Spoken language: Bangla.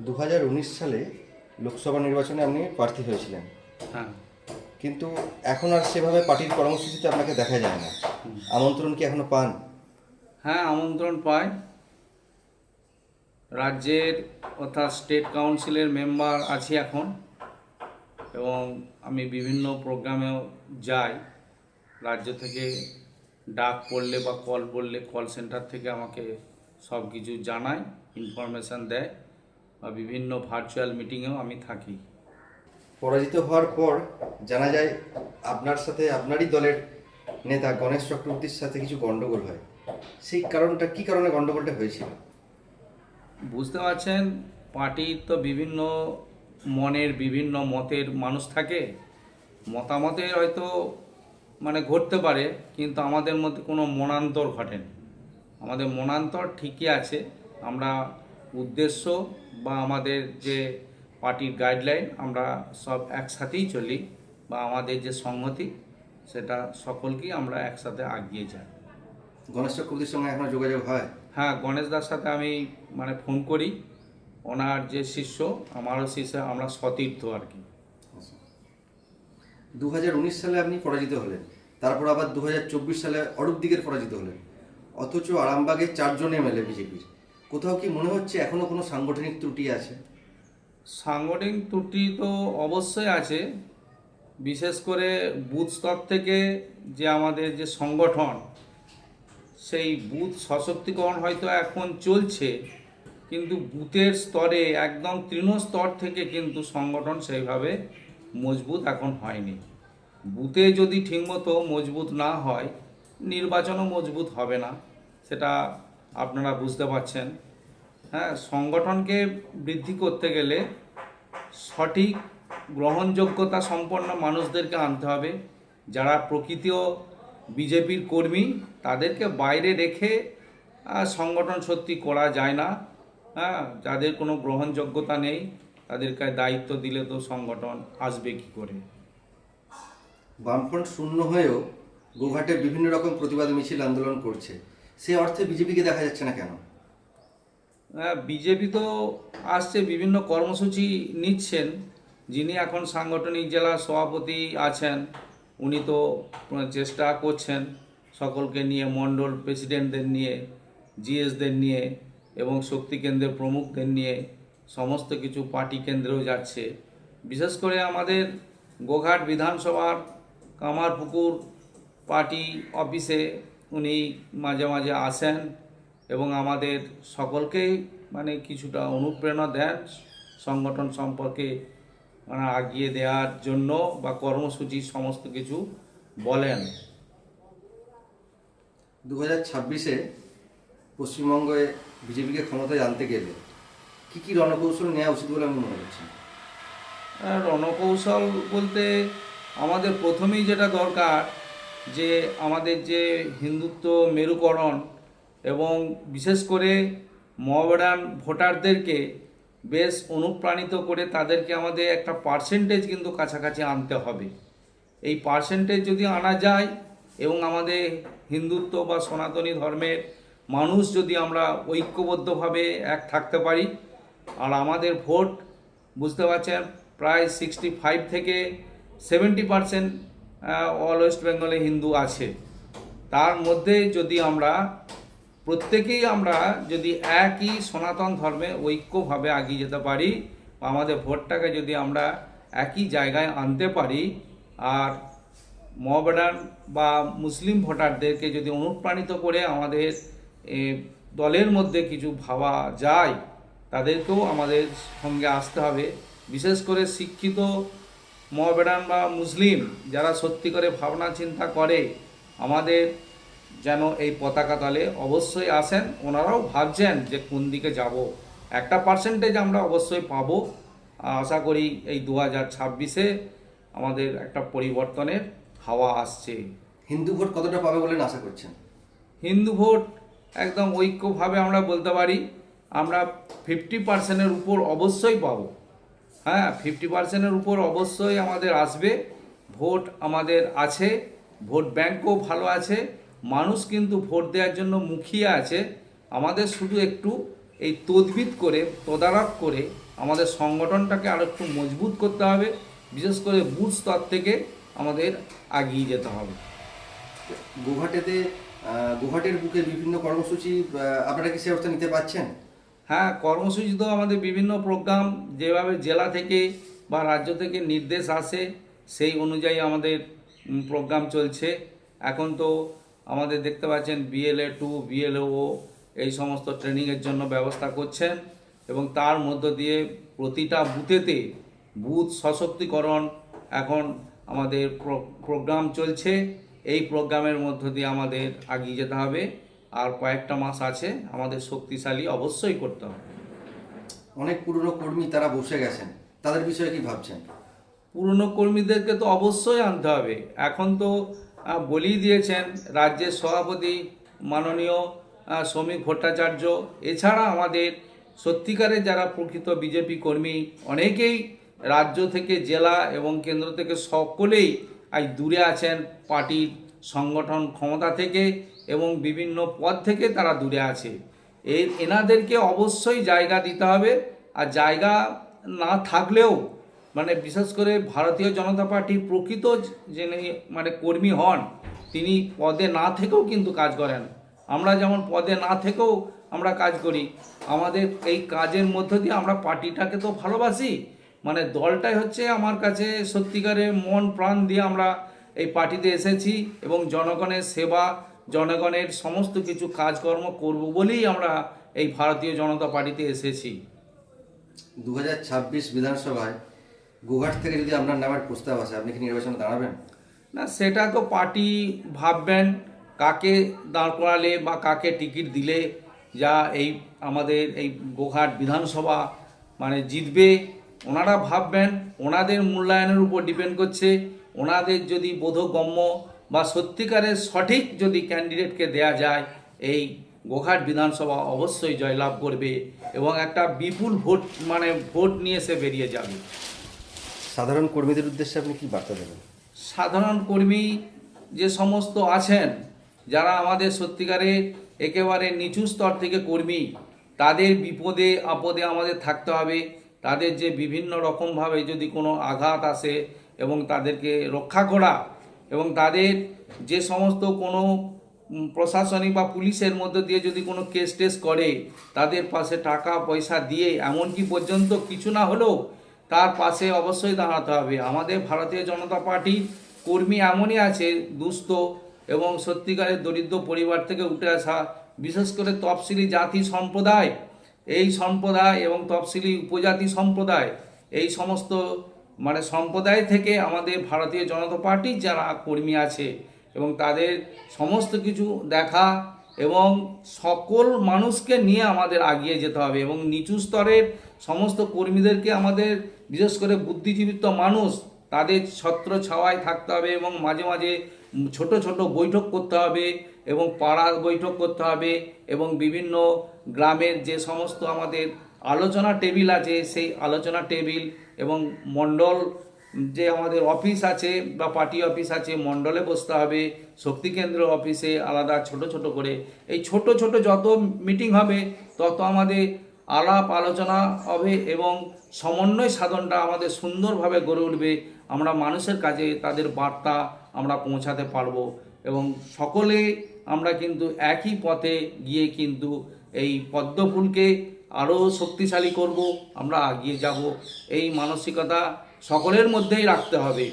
দু হাজার উনিশ সালে লোকসভা নির্বাচনে আপনি প্রার্থী হয়েছিলেন। হ্যাঁ। কিন্তু এখন আর সেভাবে পার্টির কর্মসূচিতে আপনাকে দেখা যায় না। আমন্ত্রণ কি এখনও পান? হ্যাঁ আমন্ত্রণ পাই। রাজ্যের অর্থাৎ স্টেট কাউন্সিলের মেম্বার আছি এখন এবং আমি বিভিন্ন প্রোগ্রামেও যাই। রাজ্য থেকে ডাক পড়লে বা কল পড়লে কল সেন্টার থেকে আমাকে সব কিছু জানায় ইনফরমেশান দেয়। বা বিভিন্ন ভার্চুয়াল মিটিংয়েও আমি থাকি। পরাজিত হওয়ার পর জানা যায় আপনার সাথে আপনারই দলের নেতা গণেশ চক্রবর্তীর সাথে কিছু গণ্ডগোল হয়। সেই কারণটা কি কারণে গণ্ডগোলটা হয়েছিল? বুঝতে পারছেন পার্টির তো বিভিন্ন মনের বিভিন্ন মতের মানুষ থাকে। মতামতে হয়তো মানে ঘটতে পারে কিন্তু আমাদের মধ্যে কোনো মনান্তর ঘটেনি। আমাদের মনান্তর ঠিকই আছে। আমরা উদ্দেশ্য বা আমাদের যে পার্টির গাইডলাইন আমরা সব একসাথেই চলি বা আমাদের যে সংহতি সেটা সকলকেই আমরা একসাথে আগিয়ে যাই। গণেশ চক্রবর্তীর সঙ্গে এখনও যোগাযোগ হয়? হ্যাঁ গণেশ দার সাথে আমি মানে ফোন করি। ওনার যে শিষ্য আমারও শিষ্য আমরা সতীর্থ আর কি। দু হাজার উনিশ সালে আপনি পরাজিত হলেন তারপর আবার দু হাজার চব্বিশ সালে অরূপ দিকের পরাজিত হলেন। অথচ আরামবাগের চারজন এমএলএ বিজেপির। কোথাও কি মনে হচ্ছে এখনও কোনো সাংগঠনিক ত্রুটি আছে? সাংগঠনিক ত্রুটি তো অবশ্যই আছে। বিশেষ করে বুথ স্তর থেকে যে আমাদের যে সংগঠন, সেই বুথ সশক্তিকরণ হয়তো এখন চলছে, কিন্তু বুথের স্তরে একদম তৃণ স্তর থেকে কিন্তু সংগঠন সেইভাবে মজবুত এখন হয়নি। বুথে যদি ঠিকমতো মজবুত না হয়, নির্বাচনও মজবুত হবে না। সেটা আপনারা বুঝতে পারছেন। হ্যাঁ সংগঠনকে বৃদ্ধি করতে গেলে সঠিক গ্রহণযোগ্যতা সম্পন্ন মানুষদেরকে আনতে হবে। যারা প্রকৃতিও বিজেপির কর্মী, তাদেরকে বাইরে রেখে সংগঠন সত্যি করা যায় না। হ্যাঁ যাদের কোনো গ্রহণযোগ্যতা নেই, তাদেরকে দায়িত্ব দিলে তো সংগঠন আসবে কি করে? বামফ্রন্ট শূন্য হয়েও গোঘাটে বিভিন্ন রকম প্রতিবাদ মিছিল আন্দোলন করছে। সেই অর্থে বিজেপিকে দেখা যাচ্ছে না কেন? বিজেপি তো আসছে, বিভিন্ন কর্মসূচি নিচ্ছেন। যিনি এখন সাংগঠনিক জেলা সভাপতি আছেন, উনি তো চেষ্টা করছেন সকলকে নিয়ে মণ্ডল প্রেসিডেন্টদের নিয়ে, জিএসদের নিয়ে এবং শক্তি কেন্দ্রের প্রমুখদের নিয়ে সমস্ত কিছু পার্টি কেন্দ্রেও যাচ্ছে। বিশেষ করে আমাদের গোঘাট বিধানসভার কামারপুকুর পার্টি অফিসে উনি মাঝে মাঝে আসেন এবং আমাদের সকলকেই মানে কিছুটা অনুপ্রেরণা দেন সংগঠন সম্পর্কে মানে আগিয়ে দেওয়ার জন্য বা কর্মসূচি সমস্ত কিছু বলেন। দু হাজার ছাব্বিশে পশ্চিমবঙ্গে বিজেপিকে ক্ষমতায় আনতে গেলে কি কি রণকৌশল নেওয়া উচিত বলে আমি মনে করছি রণকৌশল বলতে আমাদের প্রথমেই যেটা দরকার যে আমাদের যে হিন্দুত্ব মেরুকরণ এবং বিশেষ করে মহামেডান ভোটারদেরকে বেশ অনুপ্রাণিত করে তাদেরকে আমাদের একটা পার্সেন্টেজ কিন্তু কাছাকাছি আনতে হবে। এই পার্সেন্টেজ যদি আনা যায় এবং আমাদের হিন্দুত্ব বা সনাতনী ধর্মের মানুষ যদি আমরা ঐক্যবদ্ধভাবে এক থাকতে পারি, আর আমাদের ভোট, বুঝতে পারছেন? প্রায় সিক্সটি ফাইভ থেকে সেভেন্টি পারসেন্ট অল ওয়েস্ট বেঙ্গলে হিন্দু আছে, তার মধ্যে যদি আমরা প্রত্যেকেই আমরা যদি একই সনাতন ধর্মে ঐক্যভাবে এগিয়ে যেতে পারি আমাদের ভোটটাকে যদি আমরা একই জায়গায় আনতে পারি, আর মহাবেডান বা মুসলিম ভোটারদেরকে যদি অনুপ্রাণিত করে আমাদের দলের মধ্যে কিছু ভাবা যায়, তাদেরকেও আমাদের সঙ্গে আসতে হবে। বিশেষ করে শিক্ষিত মহাবেডান বা মুসলিম যারা সত্যি করে ভাবনা চিন্তা করে আমাদের যেন এই পতাকা তলে অবশ্যই আসেন। ওনারাও ভাবছেন যে কোন দিকে যাব। একটা পার্সেন্টেজ আমরা অবশ্যই পাব। আশা করি এই দু হাজার ছাব্বিশে আমাদের একটা পরিবর্তনের হাওয়া আসছে। হিন্দু ভোট কতটা পাবে বলে আশা করছেন? হিন্দু ভোট একদম ঐক্যভাবে আমরা বলতে পারি আমরা ফিফটি পার্সেন্টের উপর অবশ্যই পাবো। হ্যাঁ ফিফটি পার্সেন্টের উপর অবশ্যই আমাদের আসবে। ভোট আমাদের আছে, ভোট ব্যাংকও ভালো আছে। মানুষ কিন্তু ভোট দেওয়ার জন্য মুখিয়ে আছে। আমাদের শুধু একটু এই তদবিত করে, তদারক করে আমাদের সংগঠনটাকে আরও একটু মজবুত করতে হবে। বিশেষ করে বুথ স্তর থেকে আমাদের এগিয়ে যেতে হবে। গুহাটেতে গুহাটের বুকে বিভিন্ন কর্মসূচি আপনারা কি সে ব্যবস্থা নিতে পারছেন? হ্যাঁ কর্মসূচি তো আমাদের বিভিন্ন প্রোগ্রাম, যেভাবে জেলা থেকে বা রাজ্য থেকে নির্দেশ আসে, সেই অনুযায়ী আমাদের প্রোগ্রাম চলছে। এখন তো আমাদের দেখতে পাচ্ছেন বিএলএ টু বিএলও এই সমস্ত ট্রেনিংয়ের জন্য ব্যবস্থা করছেন এবং তার মধ্য দিয়ে প্রতিটা বুথেতে বুথ সশক্তিকরণ এখন আমাদের প্রোগ্রাম চলছে। এই প্রোগ্রামের মধ্য দিয়ে আমাদের এগিয়ে যেতে হবে। আর কয়েকটা মাস আছে আমাদের শক্তিশালী অবশ্যই করতে হবে। অনেক পুরনো কর্মী তারা বসে গেছেন তাদের বিষয়ে কি ভাবছেন? পুরনো কর্মীদেরকে তো অবশ্যই আনতে হবে। এখন তো বলেই দিয়েছেন রাজ্যের সভাপতি মাননীয় শ্রমিক ভট্টাচার্য। এছাড়া আমাদের সত্যিকারের যারা প্রকৃত বিজেপি কর্মী অনেকেই রাজ্য থেকে জেলা এবং কেন্দ্র থেকে সকলেই আজ দূরে আছেন। পার্টির সংগঠন ক্ষমতা থেকে এবং বিভিন্ন পদ থেকে তারা দূরে আছে। এই এনাদেরকে অবশ্যই জায়গা দিতে হবে। আর জায়গা না থাকলেও মানে বিশেষ করে ভারতীয় জনতা পার্টির প্রকৃত যিনি মানে কর্মী হন, তিনি পদে না থেকেও কিন্তু কাজ করেন। আমরা যেমন পদে না থেকেও আমরা কাজ করি, আমাদের এই কাজের মধ্য দিয়ে আমরা পার্টিটাকে তো ভালোবাসি। মানে দলটাই হচ্ছে আমার কাছে সত্যিকারের মন প্রাণ দিয়ে আমরা এই পার্টিতে এসেছি এবং জনগণের সেবা জনগণের সমস্ত কিছু কাজকর্ম করব বলেই আমরা এই ভারতীয় জনতা পার্টিতে এসেছি। দু হাজার ছাব্বিশ বিধানসভায় গুহাট থেকে যদি আপনার নামের প্রস্তাব আসে আপনি কি নির্বাচনে দাঁড়াবেন? না সেটা তো পার্টি ভাববেন কাকে দাঁড় করালে বা কাকে টিকিট দিলে যা এই আমাদের এই গোঘাট বিধানসভা মানে জিতবে। ওনারা ভাববেন ওনাদের মূল্যায়নের উপর ডিপেন্ড করছে। ওনাদের যদি বোধগম্য বা সত্যিকারের সঠিক যদি ক্যান্ডিডেটকে দেয়া যায় এই গোঘাট বিধানসভা অবশ্যই জয়লাভ করবে এবং একটা বিপুল ভোট মানে ভোট নিয়ে সে বেরিয়ে যাবে। সাধারণ কর্মীদের উদ্দেশ্যে আপনি কি বার্তা দেবেন? সাধারণ কর্মী যে সমস্ত আছেন যারা আমাদের সত্যিকারে একেবারে নিচু স্তর থেকে কর্মী তাদের বিপদে আপদে আমাদের থাকতে হবে। তাদের যে বিভিন্ন রকমভাবে যদি কোনো আঘাত আসে এবং তাদেরকে রক্ষা করা এবং তাদের যে সমস্ত কোনো প্রশাসনিক বা পুলিশের মধ্যে দিয়ে যদি কোনো কেস টেস করে, তাদের পাশে টাকা, পয়সা দিয়ে এমনকি পর্যন্ত কিছু না হলেও তার পাশে অবশ্যই দাঁড়াতে হবে। আমাদের ভারতীয় জনতা পার্টি কর্মী এমনই আছে, দুস্থ এবং সত্যিকারের দরিদ্র পরিবার থেকে উঠে আসা, বিশেষ করে তফসিলি জাতি সম্প্রদায়, এই সম্প্রদায় এবং তফসিলি উপজাতি সম্প্রদায়, এই সমস্ত মানে সম্প্রদায় থেকে আমাদের ভারতীয় জনতা পার্টির যারা কর্মী আছে এবং তাদের সমস্ত কিছু দেখা এবং সকল মানুষকে নিয়ে আমাদের আগিয়ে যেতে হবে এবং নিচু স্তরের সমস্ত কর্মীদেরকে আমাদের বিশেষ করে বুদ্ধিজীবিত মানুষ তাদের ছত্র ছাওয়ায় থাকতে হবে এবং মাঝে মাঝে ছোট ছোট বৈঠক করতে হবে এবং পাড়া বৈঠক করতে হবে এবং বিভিন্ন গ্রামের যে সমস্ত আমাদের আলোচনা টেবিল আছে সেই আলোচনা টেবিল এবং মণ্ডল যে আমাদের অফিস আছে বা পার্টি অফিস আছে মণ্ডলে বসতে হবে, শক্তি কেন্দ্র অফিসে আলাদা ছোট ছোট করে। এই ছোট ছোট যত মিটিং হবে, তত আমাদের আলাপ আলোচনা হবে এবং সমন্বয় সাধনটা আমাদের সুন্দরভাবে গড়ে উঠবে। আমরা মানুষের কাছে তাদের বার্তা আমরা পৌঁছাতে পারব এবং সকলে আমরা কিন্তু একই পথে গিয়ে কিন্তু এই পদ্মফুলকে আরও শক্তিশালী করব আমরা এগিয়ে যাব। এই মানসিকতা সকলের মধ্যেই রাখতে হবে।